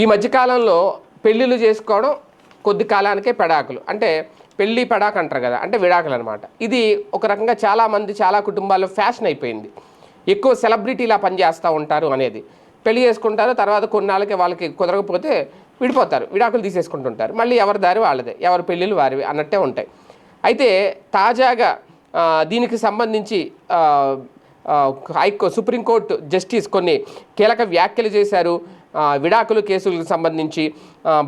ఈ మధ్యకాలంలో పెళ్ళిళ్ళు చేసుకోవడం కొద్ది కాలానికే పెడాకులు. అంటే పెళ్ళి పెడాకు అంటారు కదా అంటే విడాకులు అనమాట ఇది ఒక రకంగా చాలామంది చాలా కుటుంబాల్లో ఫ్యాషన్ అయిపోయింది. ఎక్కువ సెలబ్రిటీలా పనిచేస్తూ ఉంటారు అనేది. పెళ్ళి చేసుకుంటారు తర్వాత కొన్నాళ్ళకి వాళ్ళకి కుదరకపోతే విడిపోతారు విడాకులు తీసేసుకుంటుంటారు. మళ్ళీ ఎవరి దారి వాళ్ళదే ఎవరి పెళ్ళిళ్ళు వారివి అన్నట్టే ఉంటాయి. అయితే తాజాగా దీనికి సంబంధించి హైకో సుప్రీంకోర్టు జస్టిస్ కొన్ని కీలక వ్యాఖ్యలు చేశారు. విడాకులు కేసులకు సంబంధించి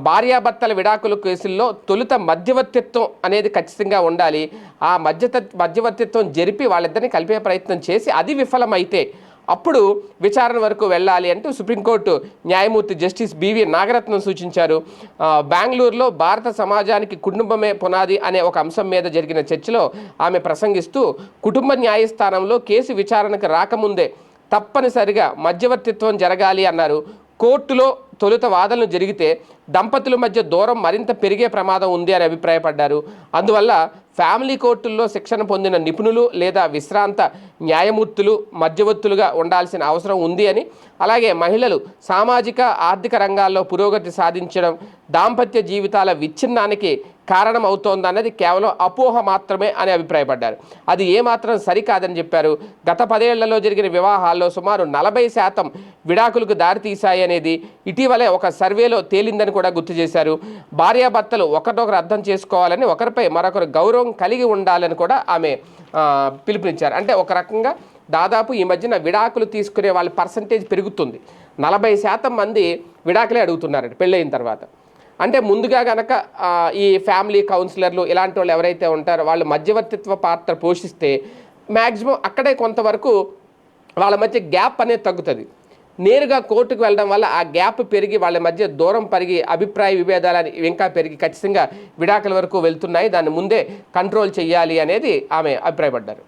భార్యాభర్తల విడాకుల కేసుల్లో తొలుత మధ్యవర్తిత్వం అనేది ఖచ్చితంగా ఉండాలి. ఆ మధ్య మధ్యవర్తిత్వం జరిపి వాళ్ళిద్దరిని కలిపే ప్రయత్నం చేసి అది విఫలమైతే అప్పుడు విచారణ వరకు వెళ్ళాలి అంటూ సుప్రీంకోర్టు న్యాయమూర్తి జస్టిస్ బివి నాగరత్నం సూచించారు. బెంగళూరులో భారత సమాజానికి కుటుంబమే పునాది అనే ఒక అంశం మీద జరిగిన చర్చలో ఆమె ప్రసంగిస్తూ కుటుంబ న్యాయస్థానంలో కేసు విచారణకు రాకముందే తప్పనిసరిగా మధ్యవర్తిత్వం జరగాలి అన్నారు. కోర్టులో తొలుత వాదనలు జరిగితే దంపతుల మధ్య దూరం మరింత పెరిగే ప్రమాదం ఉంది అని అభిప్రాయపడ్డారు. అందువల్ల ఫ్యామిలీ కోర్టుల్లో శిక్షణ పొందిన నిపుణులు లేదా విశ్రాంత న్యాయమూర్తులు మధ్యవర్తులుగా ఉండాల్సిన అవసరం ఉంది అని అలాగే మహిళలు సామాజిక ఆర్థిక రంగాల్లో పురోగతి సాధించడం దాంపత్య జీవితాల విచ్ఛిన్నానికి కారణం అవుతోందన్నది కేవలం అపోహ మాత్రమే అని అభిప్రాయపడ్డారు. అది ఏమాత్రం సరికాదని చెప్పారు. గత పదేళ్ళలో జరిగిన వివాహాల్లో సుమారు నలభై శాతం విడాకులకు దారితీశాయి అనేది ఇటీవలే ఒక సర్వేలో తేలిందని కూడా గుర్తు చేశారు. భార్యాభర్తలు ఒకరినొకరు అర్థం చేసుకోవాలని ఒకరిపై మరొకరు గౌరవం కలిగి ఉండాలని కూడా ఆమె పిలుపునిచ్చారు. అంటే ఒక రకంగా దాదాపు ఈ మధ్యన విడాకులు తీసుకునే వాళ్ళ పర్సంటేజ్ పెరుగుతుంది. నలభై శాతం మంది విడాకులే అడుగుతున్నారండి పెళ్ళయిన తర్వాత. అంటే ముందుగా గనక ఈ ఫ్యామిలీ కౌన్సిలర్లు ఇలాంటి వాళ్ళు ఎవరైతే ఉంటారో వాళ్ళు మధ్యవర్తిత్వ పాత్ర పోషిస్తే మ్యాక్సిమం అక్కడే కొంతవరకు వాళ్ళ మధ్య గ్యాప్ అనేది తగ్గుతుంది. నేరుగా కోర్టుకు వెళ్ళడం వల్ల ఆ గ్యాప్ పెరిగి వాళ్ళ మధ్య దూరం పెరిగి అభిప్రాయ విభేదాలు ఇంకా పెరిగి ఖచ్చితంగా విడాకుల వరకు వెళ్తున్నాయి. దాన్ని ముందే కంట్రోల్ చేయాలి అనేది ఆమె అభిప్రాయపడ్డారు.